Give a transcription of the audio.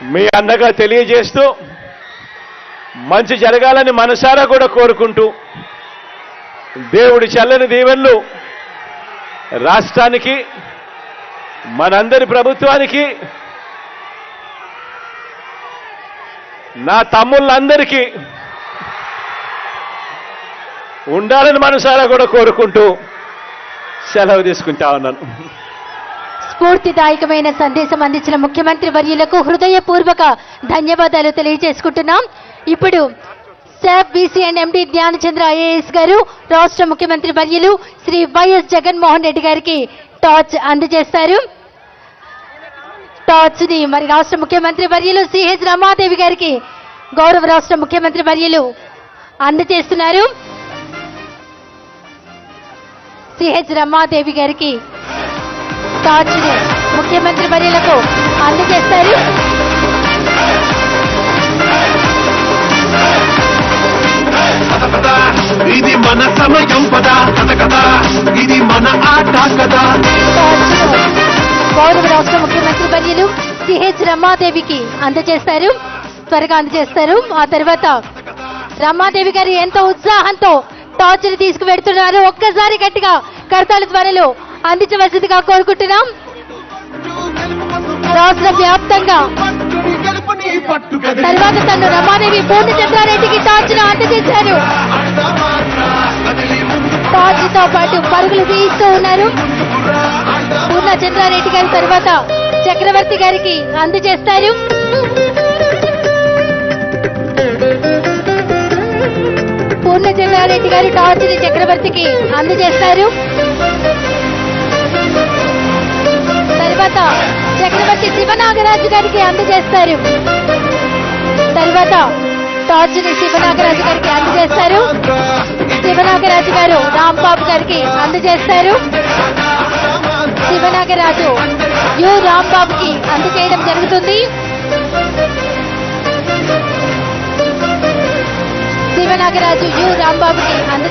మీ అన్నగా తెలియజేస్తూ మంచి జరగాలని మనసారా కూడా కోరుకుంటూ దేవుడి చల్లని దీవెనలు రాష్ట్రానికి మనందరి ప్రభుత్వానికి నా తమ్ముళ్ళందరికీ ఉండాలని మనసారా కూడా కోరుకుంటూ సెలవు తీసుకుంటా ఉన్నాను. స్ఫూర్తిదాయకమైన సందేశం అందించిన ముఖ్యమంత్రి వర్యులకు హృదయపూర్వక ధన్యవాదాలు తెలియజేసుకుంటున్నాం. ఇప్పుడు SAAP BC and MD Dhyanchandra IAS garu రాష్ట్ర ముఖ్యమంత్రి వర్యులు శ్రీ వైఎస్ జగన్మోహన్ రెడ్డి గారికి టార్చ్ అందజేస్తారు. టార్చ్ని మరి రాష్ట్ర ముఖ్యమంత్రి వర్యులు సిహెచ్ రమాదేవి గారికి గౌరవ రాష్ట్ర ముఖ్యమంత్రి వర్యులు అందజేస్తున్నారు. సిహెచ్ రమాదేవి గారికి టార్చ్ని ముఖ్యమంత్రి వర్యులకు అందజేస్తారు. ఇది మన సమయం పద కథ ఇది మన ఆట కదా గౌరవ రాష్ట్ర ముఖ్యమంత్రి వర్యులు సిహెచ్ రమాదేవికి అందజేస్తారు. త్వరగా అందజేస్తారు. ఆ తర్వాత రమాదేవి గారు ఎంతో ఉత్సాహంతో టార్చ్ తీసుకువెడుతున్నారు. ఒక్కసారి గట్టిగా కడతాల త్వరలో అందించవలసిందిగా కోరుకుంటున్నాం. రాష్ట్ర వ్యాప్తంగా తర్వాత తను రమాదేవి పూర్ణచంద్రారెడ్డికి టార్చ్ను అందజేశారు టార్చ్తో పాటు పరుగులు తీయిస్తూ ఉన్నారు. పూర్ణ చంద్రారెడ్డి గారి తర్వాత చక్రవర్తి గారికి అందజేస్తారు. పూర్ణ చంద్రారెడ్డి గారు టార్చ్ని చక్రవర్తికి అందజేస్తారు. శివనాగరాజు గారికి అందజేస్తారు. తర్వాత టార్చ్ని శివనాగరాజు గారికి అందజేస్తారు. శివనాగరాజు గారు రాంబాబు గారికి అందజేస్తారు. శివనాగరాజు యు రాంబాబుకి అందజేయడం జరుగుతుంది. శివనాగరాజు యు రాంబాబుకి అందజేయడం